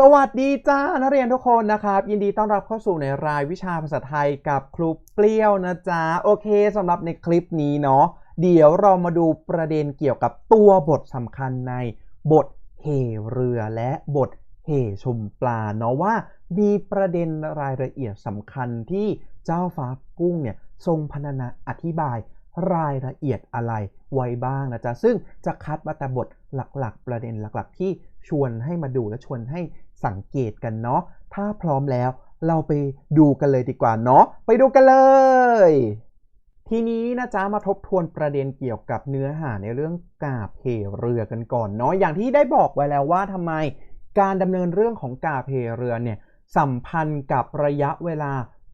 สวัสดีจ้านักเรียนทุกคนนะครับ ยินดีต้อนรับเข้าสู่ในรายวิชาภาษาไทยกับครูเปรี้ยวนะจ๊ะโอเคสำหรับในคลิปนี้เนาะเดี๋ยวเรามาดูประเด็นเกี่ยวกับตัวบทสำคัญในบทเหเรือและบทเหชมปลาเนาะว่ามีประเด็นรายละเอียดสำคัญที่เจ้าฟ้ากุ้งเนี่ยทรงพรรณนาอธิบายรายละเอียดอะไรไว้บ้างนะจ๊ะซึ่งจะคัดมาแต่บทหลักๆ ประเด็นหลักๆ ที่ชวนให้มาดูและชวนให้ สังเกตกันเนาะถ้าพร้อมแล้วเราไปดูกันเลยดีกว่าเนาะไปดูกันเลย ทีนี้นะจ๊ะมาทบทวนประเด็นเกี่ยวกับเนื้อหาในเรื่องกาบเหเรือกันก่อนเนาะอย่างที่ได้บอกไว้แล้วว่าทำไมการดำเนินเรื่องของกาบเหเรือเนี่ยสัมพันธ์กับระยะเวลา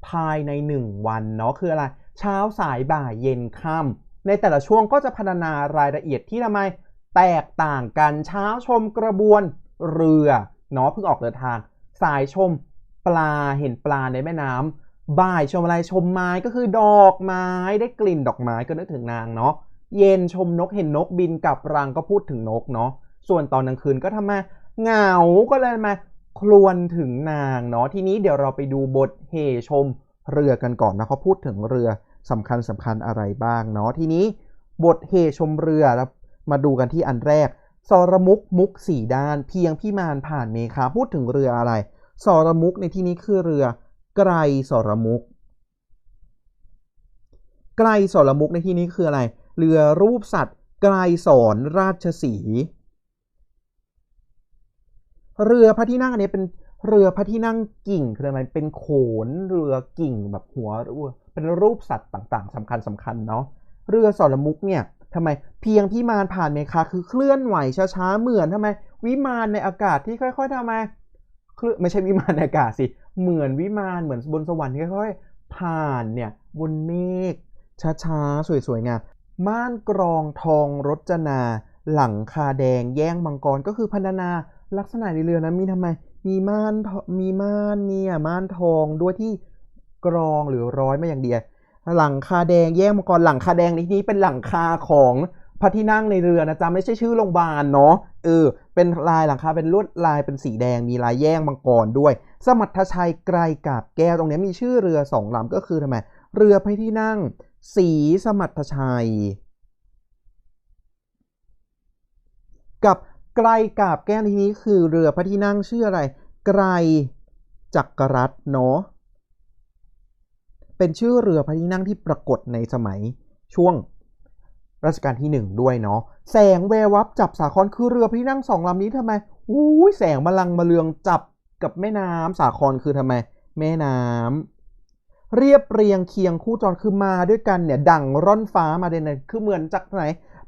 ภายใน 1 วันเนาะคืออะไร เช้าสายบ่ายเย็นค่ำในแต่ละช่วงก็จะพรรณนารายละเอียดที่ทำไมแตกต่างกันเช้าชมกระบวนเรือ เนาะเพิ่งออกเดินทาง สายชมปลาเห็นปลาในแม่น้ำบ่ายชมอะไรชมไม้ก็คือดอกไม้ได้กลิ่นดอกไม้ก็นึกถึงนางเนาะเย็นชมนกเห็นนกบินกลับรังก็พูดถึงนกเนาะส่วนตอนกลางคืนก็ทำมาเหงาก็เลยมาครวนถึงนางเนาะทีนี้เดี๋ยวเราไปดูบทเฮชมเรือกันก่อนนะเขาพูดถึงเรือสำคัญสำคัญอะไรบ้างเนาะทีนี้บทเฮชมเรือมาดูกันที่อันแรก สรมุกมุกสี่ด้าน เพียงพี่มานผ่านเมฆาพูดถึงเรืออะไร สรมุกในที่นี้คือเรือ ไกรสรมุก ไกรสรมุกในที่นี้คืออะไร เรือรูปสัตว์ ไกรสอนราชสีเรือพระที่นั่งอันนี้เป็นเรือพระที่นั่งกิ่งคืออะไรเป็นโขนเรือกิ่งแบบหัวเป็นรูปสัตว์ต่างๆสำคัญสำคัญเนาะเรือสรมุกเนี่ย ทำไมเพียงพี่มานผ่านเมฆาคือเคลื่อนไหวช้าๆเหมือนทำไม วิมานในอากาศที่ค่อย ๆทำไมเคลื่อไม่ใช่วิมานในอากาศสิเหมือนวิมานเหมือนบนสวรรค์ค่อยๆผ่านเนี่ยบนเมฆช้าๆสวยๆงามม่านกรองทองรจนา หลังคาแดงแย่งมังกรก็คือพันนาลักษณะในเรือนั้นมีทำไม มีม่านมีม่านเนี่ยม่านทองด้วยที่กรองหรือร้อยมาอย่างเดียว หลังคาแดงแย่งมังกรหลังคาแดงในที่นี้เป็นหลังคาของพระที่นั่งในเรือนะจ๊ะไม่ใช่ชื่อโรงพยาบาลเนาะเออเป็นลายหลังคาเป็นลวดลายเป็นสีแดงมีลายแย่งมังกรด้วย สมรรถชัยไกลกาบแก้วตรงนี้มีชื่อเรือสองลำก็คือทำไมเรือพระที่นั่ง สีสมรรถชัย กับไกลกาบแก้วทีนี้คือเรือพระที่นั่งชื่ออะไร ไกลจักรรัตเนาะ เป็นชื่อเรือพระที่นั่งที่ปรากฏในสมัยช่วงรัชกาลที่หนึ่งด้วยเนาะแสงแวววับจับสาครคือเรือพระที่นั่งสองลำนี้ทำไมอุ้ยแสงมาลังมาเลืองจับกับแม่น้ำสาครคือทำไม แม่น้ำเรียบเรียงเคียงคู่จรคือมาด้วยกันเนี่ยดั่งร่อนฟ้ามาเดนคือเหมือนจากไหน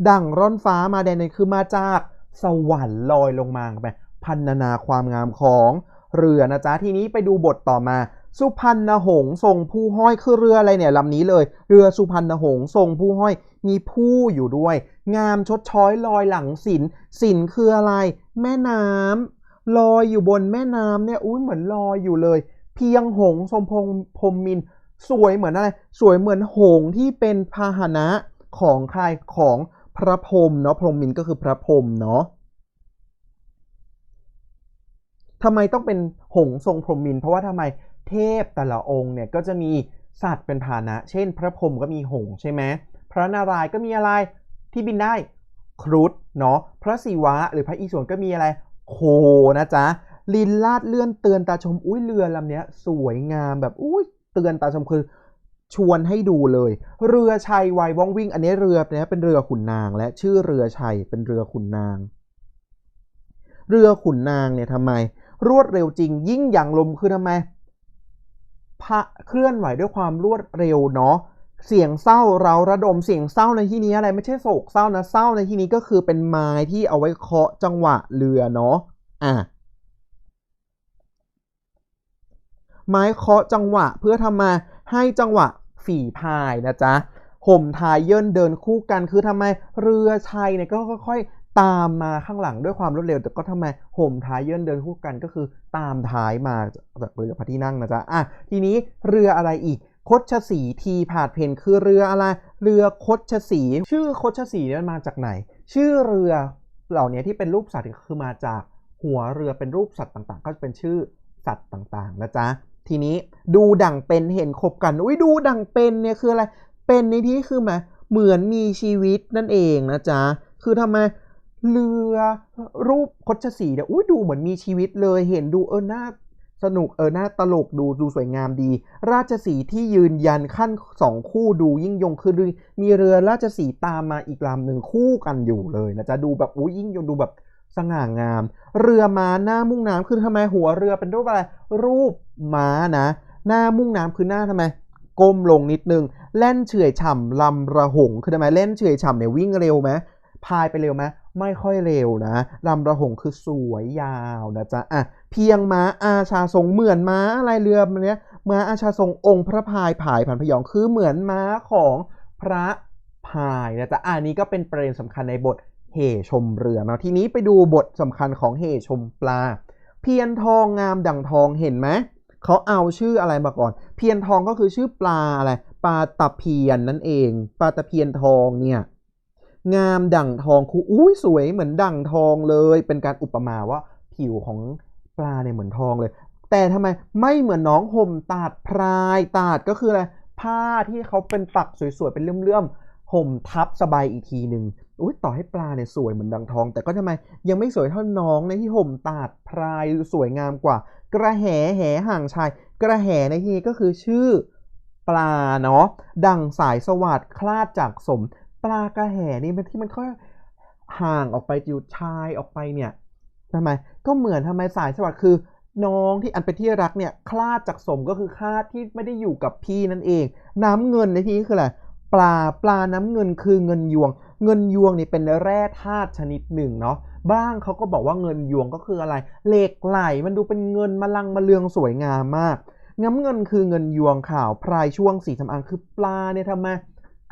ดั่งร่อนฟ้ามาเดนคือมาจากสวรรค์ลอยลงมาไปพันนาความงามของเรือนะจ๊ะทีนี้ไปดูบทต่อมา สุพรรณหงส์ทรงผู้ห้อยคือเรืออะไรเนี่ยลำนี้เลย เรือสุพรรณหงส์ทรงผู้ห้อยมีผู้อยู่ด้วย งามชดช้อยลอยหลังสินสินคืออะไร แม่น้ำลอยอยู่บนแม่น้ำเนี่ยอุ้ยเหมือนลอยอยู่เลย เพียงหงส์ทรงพงพรมมิน สวยเหมือนอะไร สวยเหมือนหงส์ที่เป็นพาหนะของใครของพระพรหมเนาะพรหมมินก็คือพระพรหมเนาะทำไมต้องเป็นหงทรงพรหมิน เพราะว่าทำไม เทพแต่ละองค์เนี่ยก็จะมีสัตว์เป็นพาหนะ เช่น พระพรหมก็มีหงใช่ไหมพระนารายณ์ก็มีอะไรที่บินได้ครุฑเนาะพระศิวะหรือพระอิศวรก็มีอะไรโคนะจ๊ะลินลาดเลื่อนเตือนตาชมอุ้ยเรือลำเนี้ยสวยงามแบบอุ้ยเตือนตาชมคือชวนให้ดูเลย เรือชัยวัยว่องวิ่ง อันนี้เรือเนี้ยเป็นเรือขุนนาง และชื่อเรือชัยเป็นเรือขุนนาง เรือขุนนางเนี่ยทำไม รวดเร็วจริงยิ่งอย่างลมคือทำไม เคลื่อนไหวด้วยความรวดเร็วเนาะเสียงเศร้าเราระดมเสียงเศร้าในที่นี้อะไรไม่ใช่โศกเศร้านะเศร้าในที่นี้ก็คือเป็นไม้ที่เอาไว้เคาะจังหวะเรือเนาะอะไม้เคาะจังหวะเพื่อทำมาให้จังหวะฝีพายนะจ๊ะห่มทายเยินเดินคู่กันคือทำไมเรือชัยเนี่ยก็ค่อย ตามมาข้างหลังด้วยความรวดเร็ว แต่ก็ทำไมห่มท้ายเยื่นเดินคู่กันก็คือตามท้ายมาจากเรือพระที่นั่งนะจ๊ะอะทีนี้เรืออะไรอีกคดชสีทีผาดเพนคือเรืออะไร เรือคดชสี ชื่อคดชสีนี่มาจากไหน ชื่อเรือเหล่านี้ที่เป็นรูปสัตว์คือมาจากหัวเรือเป็นรูปสัตว์ต่างๆ ก็จะเป็นชื่อสัตว์ต่างๆนะจ๊ะทีนี้ดูดั่งเป็นเห็นขบกันอุ้ยดูดั่งเป็นเนี่ยคืออะไร เป็นในที่คือมาเหมือนมีชีวิตนั่นเองนะจ๊ะคือทำไม เรือรูปคชสีเนี่ยอุ้ยดูเหมือนมีชีวิตเลย เห็นดูเออหน้าสนุกเออหน้าตลกดูดูสวยงามดี ราชสีที่ยืนยันขั้นสองคู่ดูยิ่งยงคือมีเรือราชสีตามมาอีกลำหนึ่งคู่กันอยู่เลยนะจ๊ะดูแบบอุ้ยยิ่งยงดูแบบสง่างาม เรือม้าหน้ามุ่งน้ำคือทำไมหัวเรือเป็นรูปอะไร รูปม้านะ หน้ามุ่งน้ำคือหน้าทำไมก้มลงนิดนึงเล่นเฉื่อยฉ่ำลำระหงคือทำไมเล่นเฉื่อยฉ่ำเนี่ยวิ่งเร็วไหมพายไปเร็วไหม ไม่ค่อยเร็วนะลำระหงคือสวยยาวนะจ๊ะอะเพียงม้าอาชาทรงเหมือนม้าอะไรเรือมันเนี้ยม้าอาชาทรงองค์พระพายผายผ่านพยองคือเหมือนม้าของพระพายนะจ๊ะอันนี้ก็เป็นประเด็นสำคัญในบทเหชมเรือเนาะทีนี้ไปดูบทสำคัญของเหชมปลา เพียนทองงามดั่งทองเห็นไหมเขาเอาชื่ออะไรมาก่อน เพียนทองก็คือชื่อปลาอะไรปลาตะเพียนนั่นเอง ปลาตะเพียนทองเนี่ย งามดั่งทองคูอุ้ยสวยเหมือนดั่งทองเลย เป็นการอุปมาว่าผิวของปลาเนี่ยเหมือนทองเลย แต่ทำไมไม่เหมือนน้องห่มตาดพรายตาดก็คืออะไรผ้าที่เขาเป็นปักสวยๆเป็นเลื่อมๆห่มทับสบายอีกทีหนึ่งอุ้ยต่อให้ปลาเนี่ยสวยเหมือนดังทอง แต่ก็ทำไมยังไม่สวยเท่าน้องในที่ห่มตาดพรายสวยงามกว่า กระแหแหห่างชาย กระแหในที่นี้ก็คือชื่อปลาเนาะดังสายสวัสดคลาดจากสม ปลากระแหนี่มันที่มันค่อยห่างออกไปจิวชายออกไปเนี่ยทำไมก็เหมือนทำไมสายสวัสดิ์คือ น้องที่อันเป็นที่รักเนี่ยคลาดจากสมก็คือคลาดที่ไม่ได้อยู่กับพี่นั่นเอง น้ำเงินในที่นี้คืออะไรปลาปลาน้ำเงินคือเงินยวง เงินยวงนี่เป็นแร่ธาตุชนิดหนึ่งเนาะบ้างเขาก็บอกว่าเงินยวงก็คืออะไรเหล็กไหลมันดูเป็นเงินมาลังมาเลืองสวยงามมากน้ำเงินคือเงินยวงข่าวพรายช่วงสีสำอางคือปลาเนี่ยทำไม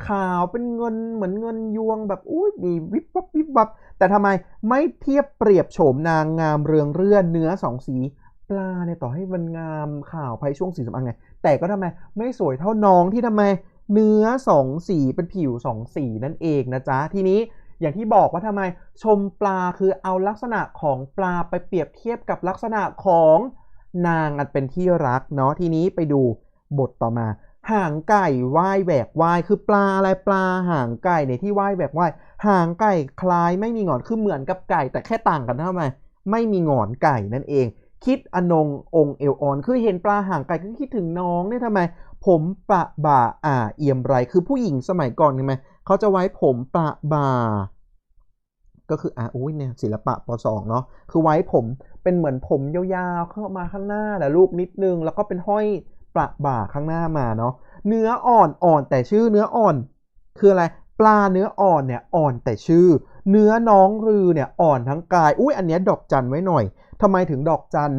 ขาวเป็นเงินเหมือนเงินยวงแบบอุ้ยมีวิบวับวิบวับแต่ทำไมไม่เทียบเปรียบโฉมนางงามเรืองเรื่อเนื้อสองสีปลาเนี่ยต่อให้มันงามขาวภายช่วงสีสำอางไง แต่ก็ทำไมไม่สวยเท่าน้องที่ทำไมเนื้อสองสีเป็นผิวสองสีนั่นเองนะจ๊ะทีนี้อย่างที่บอกว่าทำไมชมปลาคือเอาลักษณะของปลาไปเปรียบเทียบกับลักษณะของนางอันเป็นที่รักเนาะทีนี้ไปดูบทต่อมา หางไก่ว่ายแหวกว่ายคือปลาอะไรปลาหางไก่ในที่ว่ายแหวกว่ายหางไก่คล้ายไม่มีหงอนคือเหมือนกับไก่ แต่แค่ต่างกันเท่าไหร่ไม่มีหงอนไก่นั่นเอง คิดอนงองเอลออน คือเห็นปลาหางไก่ก็คิดถึงน้องเนี่ยทำไม ผมปะบ่าอ่าเอี่ยมไร คือผู้หญิงสมัยก่อนใช่ไหมเขาจะไว้ผมปะบ่าก็คืออ่าอุ้ยเนี่ยศิลปะปสองเนาะคือไว้ผมเป็นเหมือนผมยาวๆเข้ามาข้างหน้าแหละลูกนิดนึง แล้วก็เป็นห้อย ประบ่าข้างหน้ามาเนาะเนื้ออ่อนอ่อนแต่ชื่อเนื้ออ่อน คืออะไรปลาเนื้ออ่อนเนี่ยอ่อนแต่ชื่อ เนื้อน้องรือเนี่ยอ่อนทั้งกายอุ้ยอันนี้ดอกจันไว้หน่อยทำไมถึงดอกจัน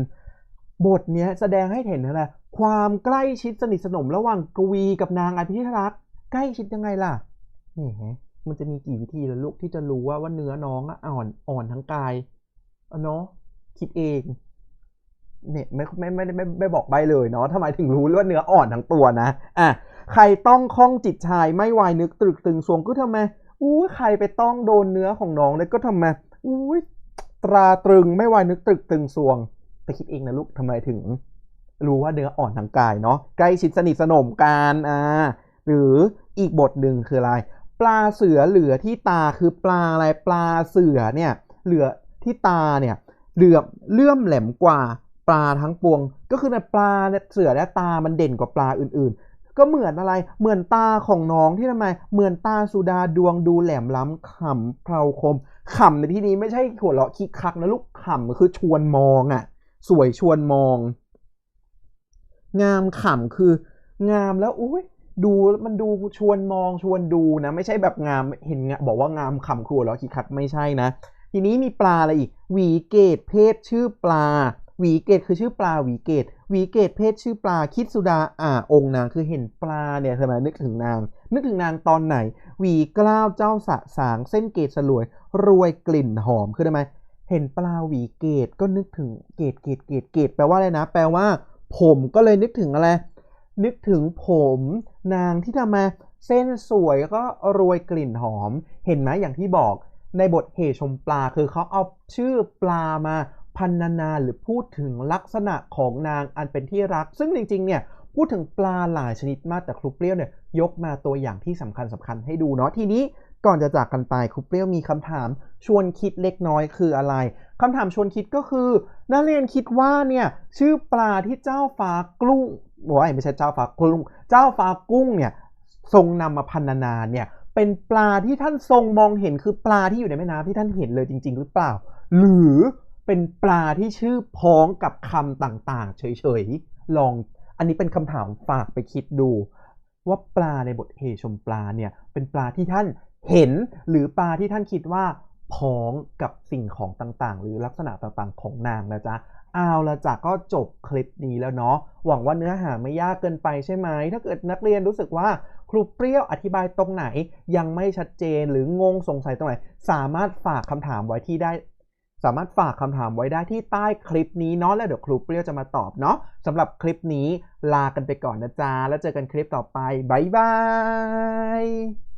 บทเนี้ยแสดงให้เห็นอะไรความใกล้ชิดสนิทสนมระหว่างกวีกับนางอภิรักษ์ใกล้ชิดยังไงล่ะนี่ฮะมันจะมีกี่วิธีละลูกที่จะรู้ว่าว่าเนื้อน้องอ่อนอ่อนทั้งกายเนาะคิดเอง เนี่ยไม่ไม่ไม่ไม่ไม่บอกใบเลยเนาะทำไมถึงรู้ว่าเนื้ออ่อนทั้งตัวนะอะใครต้องคล้องจิตชายไม่วายนึกตรึกตึงสวงก็ทำไมอู้ใครไปต้องโดนเนื้อของน้องเลยก็ทำไมอู้ตราตรึงไม่วายนึกตรึกตึงสวงไปคิดเองนะลูกทำไมถึง รู้ว่าเนื้ออ่อนทางกายเนาะใกล้ชิดสนิทสนมกันอ่าหรืออีกบทหนึ่งคืออะไรปลาเสือเหลือที่ตาคือปลาอะไรปลาเสือเนี่ยเหลือที่ตาเนี่ยเหลือเลื่อมแหลมกว่า ปลาทั้งปวง ก็คือในปลาเนี่ยเสือและตามันเด่นกว่าปลาอื่นๆ ก็เหมือนอะไรเหมือนตาของน้องที่ทำไม เหมือนตาสุดาดวงดูแหลมล้ำขำเพลาคมขำในที่นี้ไม่ใช่หัวเราะคิกคักนะลูกขำคือชวนมองอะ่ะ สวยชวนมอง งามขำคืองามแล้วอุ้ยดูมันดูชวนมองชวนดูนะ ไม่ใช่แบบงามเห็นบอกว่างามขำคือหัวเราะคิกคักไม่ใช่นะทีนี้มีปลาอะไรอีกหวีเกตเพศชื่อปลา หวีเกตคือชื่อปลาหวีเกตหวีเกตเพศชื่อปลาคิดสุดาอ่าองค์นางคือเห็นปลาเนี่ยใช่ไมนึกถึงนาง นึกถึงนางตอนไหนหวีกล้าวเจ้าสะสางเส้นเกตสลวย รวยกลิ่นหอมคือทำไมเห็นปลาหวีเกตก็นึกถึงเกตเกตเกตเกตแปลว่าอะไรนะ แปลว่า ผมก็เลยนึกถึงอะไร นึกถึงผมนางที่ทำมาเส้นสวยก็รวยกลิ่นหอม เห็นไหมอย่างที่บอกในบทเหชมปลาคือเขาเอาชื่อปลามา พันนานาหรือพูดถึงลักษณะของนางอันเป็นที่รัก ซึ่งจริงๆ เนี่ยพูดถึงปลาหลายชนิดมากแต่ครูเปรี้ยวเนี่ยยกมาตัวอย่างที่สำคัญสำคัญให้ดูเนาะทีนี้ก่อนจะจากกันไปครูเปรี้ยวมีคำถามชวนคิดเล็กน้อยคืออะไรคำถามชวนคิดก็คือ นักเรียนคิดว่าเนี่ยชื่อปลาที่เจ้าฟ้ากลุ้งบอกว่าไม่ใช่เจ้าฟ้ากลุ้ง เจ้าฟ้ากุ้งเนี่ยทรงนำมาพันนานาเนี่ยเป็นปลาที่ท่านทรงมองเห็นคือปลาที่อยู่ในแม่น้ำที่ท่านเห็นเลยจริง ๆ หรือเปล่า หรือ เป็นปลาที่ชื่อพ้องกับคำต่างๆ เฉยๆ ลอง อันนี้เป็นคำถามฝากไปคิดดู ว่าปลาในบทเฮชมปลาเนี่ย เป็นปลาที่ท่านเห็นหรือปลาที่ท่านคิดว่าพ้องกับสิ่งของต่างๆ หรือลักษณะต่างๆ ของนางนะจ๊ะเอาละจ้ะก็จบคลิปนี้แล้วเนาะหวังว่าเนื้อหาไม่ยากเกินไปใช่ไหม ถ้าเกิดนักเรียนรู้สึกว่าครูเปรี้ยวอธิบายตรงไหน ยังไม่ชัดเจนหรืองงสงสัยตรงไหน สามารถฝากคำถามไว้ที่ได้ สามารถฝากคำถามไว้ได้ที่ใต้คลิปนี้เนาะแล้วเดี๋ยวครูเปรี้ยวจะมาตอบเนาะสำหรับคลิปนี้ลากันไปก่อนนะจ๊ะแล้วเจอกันคลิปต่อไปบ๊ายบาย